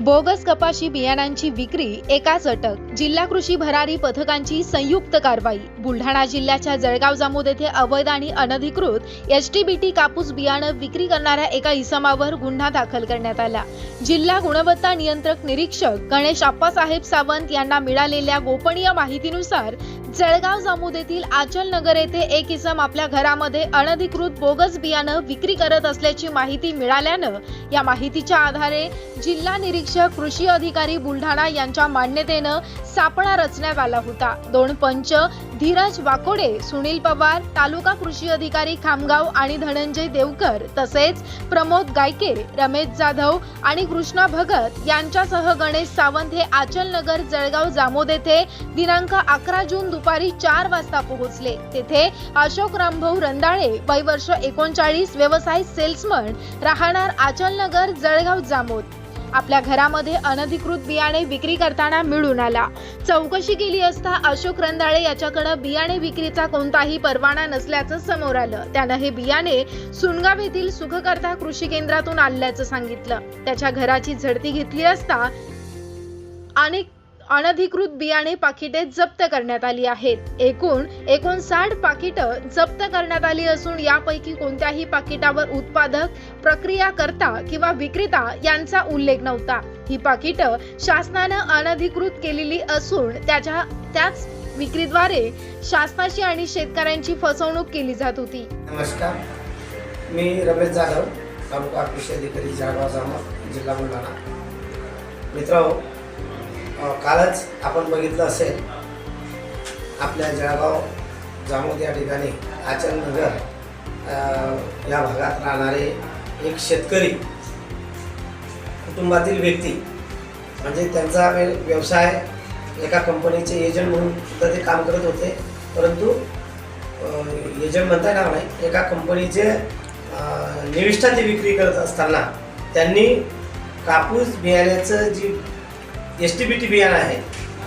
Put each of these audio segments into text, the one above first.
Bogus कपाशी बियाणांची विक्री एकाच अटक. जिल्हा कृषी भरारी पथकांची संयुक्त कारवाई. बुलढाणा जिल्ह्याच्या जळगाव जामोद येथे अवैध आणि अनधिकृत एसटीबीटी कापूस बियाणं विक्री करणाऱ्या एका इसमावर गुन्हा दाखल करण्यात आला. जिल्हा गुणवत्ता नियंत्रक निरीक्षक गणेश आप्पासाहेब सावंत यांना मिळालेल्या गोपनीय माहितीनुसार जळगाव जामोद येथील आचल नगर येथे एक इसम आपल्या घरामध्ये अनधिकृत बोगस बियाणं विक्री करत असल्याची माहिती मिळाल्यानं या माहितीच्या आधारे जिल्हा निरीक्षक कृषी अधिकारी बुलढाणा यांच्या मान्यतेनं सापळा रचण्यात आला होता. दोन पंच धीरज वाकोडे सुनील पवार तालुका कृषी अधिकारी खामगाव आणि धनंजय देवकर तसेच प्रमोद गायके रमेश जाधव आणि कृष्णा भगत यांच्यासह गणेश सावंत हे आचलनगर जळगाव जामोद येथे दिनांक अकरा जून दुपारी चार वाजता पोहोचले. तेथे अशोक रामभाऊ रंदाळे वय वर्ष एकोणचाळीस व्यवसाय सेल्समन राहणार आचलनगर जळगाव जामोद. आपल्या घरामध्ये अनधिकृत बियाणे विक्री करताना मिळून आला. चौकशी केली असता अशोक रंदाळे याच्याकडे बियाणे विक्रीचा कोणताही परवाना नसल्याचं समोर आलं. त्यानं हे बियाणे सुनगाव येथील सुखकर्ता कृषी केंद्रातून आणल्याचं सांगितलं. त्याच्या घराची झडती घेतली असता अनेक अनधिकृत बियाणे पाकिटे जप्त करण्यात आली आहेत. एकूण एकोणसाठ पाकिटं जप्त करण्यात आली असून यापैकी कोणत्याही पाकिटावर उत्पादक प्रक्रियाकर्ता किंवा विक्रेता यांचा उल्लेख नव्हता. ही पाकिटं शासनानं अनधिकृत केलेली असून त्याच्या त्याच विक्रीद्वारे शासनाची आणि शेतकऱ्यांची फसवणूक केली जात होती. नमस्कार. मी रमेश जाधव तालुका कृषी अधिकारी जळगाव जिल्हा बुलढाणा मित्र कालच आपण बघितलं असेल आपल्या जळगाव जामोद या ठिकाणी आचलनगर या भागात राहणारे एक शेतकरी कुटुंबातील व्यक्ती म्हणजे त्यांचा व्यवसाय एका कंपनीचे एजंट म्हणून सुद्धा ते काम करत होते. परंतु एजंट म्हणता येणार नाही एका कंपनीचे निविष्ठाची विक्री करत असताना त्यांनी कापूस बियाण्याचं G S T B T बियाणं आहे.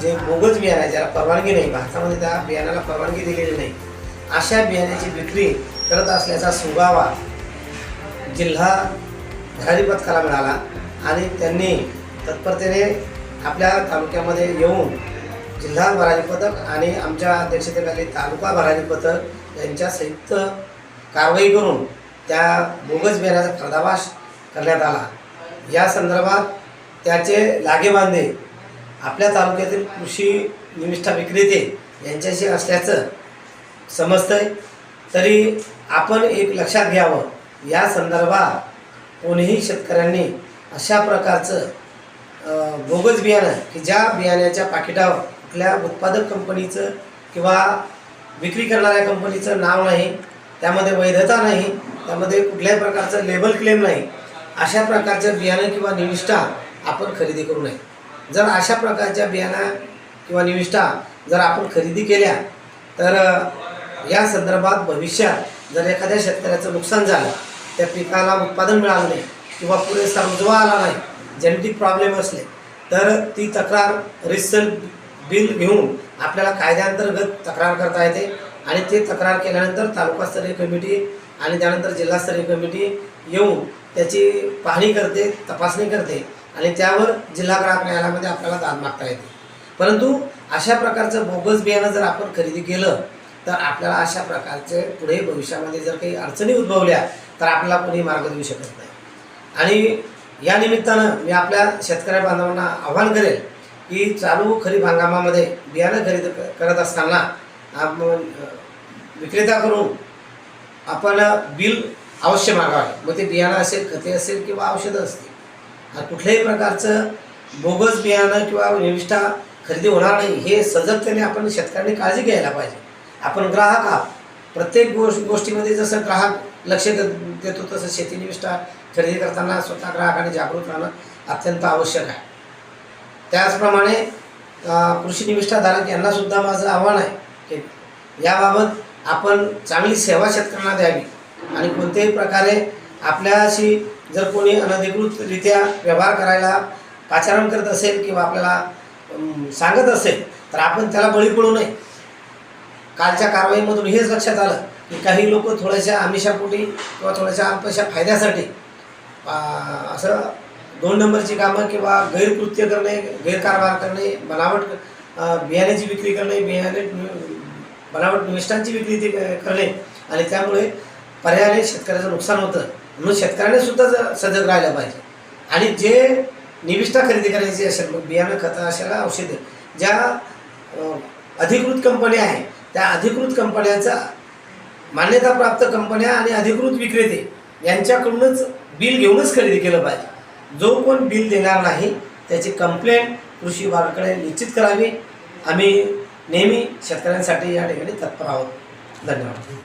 जे बोगस बियाणं आहे ज्याला परवानगी नाही भारतामध्ये त्या बियाणाला परवानगी दिलेली नाही. अशा बियाण्याची विक्री करत असल्याचा सुगावा जिल्हा भरारी पथकाला मिळाला आणि त्यांनी तत्परतेने आपल्या तालुक्यामध्ये येऊन जिल्हा भरारी पथक आणि आमच्या अध्यक्षतेखाली तालुका भरारी पथक यांच्या संयुक्त कारवाई करून त्या बोगस बियाण्याचा पर्दाफाश करण्यात आला. या संदर्भात त्याचे लागेबांधे आपल्या तालुक्यातील कृषी निविष्ठा विक्रेते यांच्याशी असल्याचं समजतंय. तरी आपण एक लक्षात घ्यावं या संदर्भात कोणीही शेतकऱ्यांनी अशा प्रकारचं बोगस बियाणं की ज्या बियाण्याच्या पाकिटावर कुठल्या उत्पादक कंपनीचं किंवा विक्री करणाऱ्या कंपनीचं नाव नाही त्यामध्ये वैधता नाही त्यामध्ये कुठल्याही प्रकारचं लेबल क्लेम नाही अशा प्रकारचं बियाणं किंवा निविष्ठा आपण खरेदी करू नये. जर अशा प्रकारच्या बियाणा किंवा निविष्ठा जर आपण खरेदी केल्या तर या संदर्भात भविष्यात जर एखाद्या शेतकऱ्याचं नुकसान झालं त्या पिकाला उत्पादन मिळालं नाही किंवा पुरेसा रुजवा आला नाही जेनेटिक प्रॉब्लेम असले तर ती तक्रार रिसल बिल घेऊन आपल्याला कायद्याअंतर्गत तक्रार करता येते आणि ते तक्रार केल्यानंतर तालुकास्तरीय कमिटी आणि त्यानंतर जिल्हास्तरीय कमिटी येऊन त्याची पाहणी करते तपासणी करते आणि त्यावर जिल्हा ग्राहक न्यायालयामध्ये आपल्याला दाद मागता येते. परंतु अशा प्रकारचं बोगस बियाणं जर आपण खरेदी केलं तर आपल्याला अशा प्रकारचे पुढे भविष्यामध्ये जर काही अडचणी उद्भवल्या तर आपल्याला कोणी मार्ग देऊ शकत नाही. आणि या निमित्तानं मी आपल्या शेतकरी बांधवांना आव्हान करेल की चालू खरीप हंगामामध्ये बियाणं खरेदी क- करत असताना विक्रेत्याकडून आपण बिल अवश्य मागावे. मग ते बियाणं असेल खते असेल किंवा औषधं असतील. कुठल्याही प्रकारचं बोगस बियाणं किंवा निविष्ठा खरेदी होणार नाही. हे सजगतेने आपण शेतकऱ्यांनी काळजी घ्यायला पाहिजे. आपण ग्राहक आहोत. प्रत्येक गोष्ट गोष्टीमध्ये जसं ग्राहक लक्ष देतो तसं शेती निविष्ठा खरेदी करताना स्वतः ग्राहकाने जागृत राहणं अत्यंत आवश्यक आहे. त्याचप्रमाणे कृषी निविष्ठाधारक यांनासुद्धा माझं आव्हान आहे की याबाबत आपण चांगली सेवा शेतकऱ्यांना द्यावी. आणि कोणत्याही प्रकारे आपल्याशी जर कोणी अनधिकृतरित्या व्यवहार करायला पाचारण करत असेल किंवा आपल्याला सांगत असेल तर आपण त्याला बळी पडू नये. कालच्या कारवाईमधून हेच लक्षात आलं की काही लोक थोड्याशा आमिषापोटी किंवा थोड्याशा अल्पशा फायद्यासाठी असं दोन नंबरची कामं किंवा गैरकृत्य करणे गैरकारभार करणे बनावट बियाण्याची विक्री करणे बियाणे बनावट निविष्ठांची विक्री ते करणे आणि त्यामुळे पर्यायाने शेतकऱ्याचं नुकसान होतं. म्हणून शेतकऱ्याने सुद्धा ज- सजग राहायला पाहिजे. आणि जे निविष्ठा खरेदी करायची असेल मग बियाणं खतं असेल औषधे ज्या अधिकृत कंपन्या आहे त्या अधिकृत कंपन्यांचा मान्यताप्राप्त कंपन्या आणि अधिकृत विक्रेते यांच्याकडूनच बिल घेऊनच खरेदी केलं पाहिजे. जो कोण बिल देणार नाही त्याची कंप्लेंट कृषी विभागाकडे निश्चित करावी. आम्ही नेहमी शेतकऱ्यांसाठी या ठिकाणी तत्पर आहोत. धन्यवाद.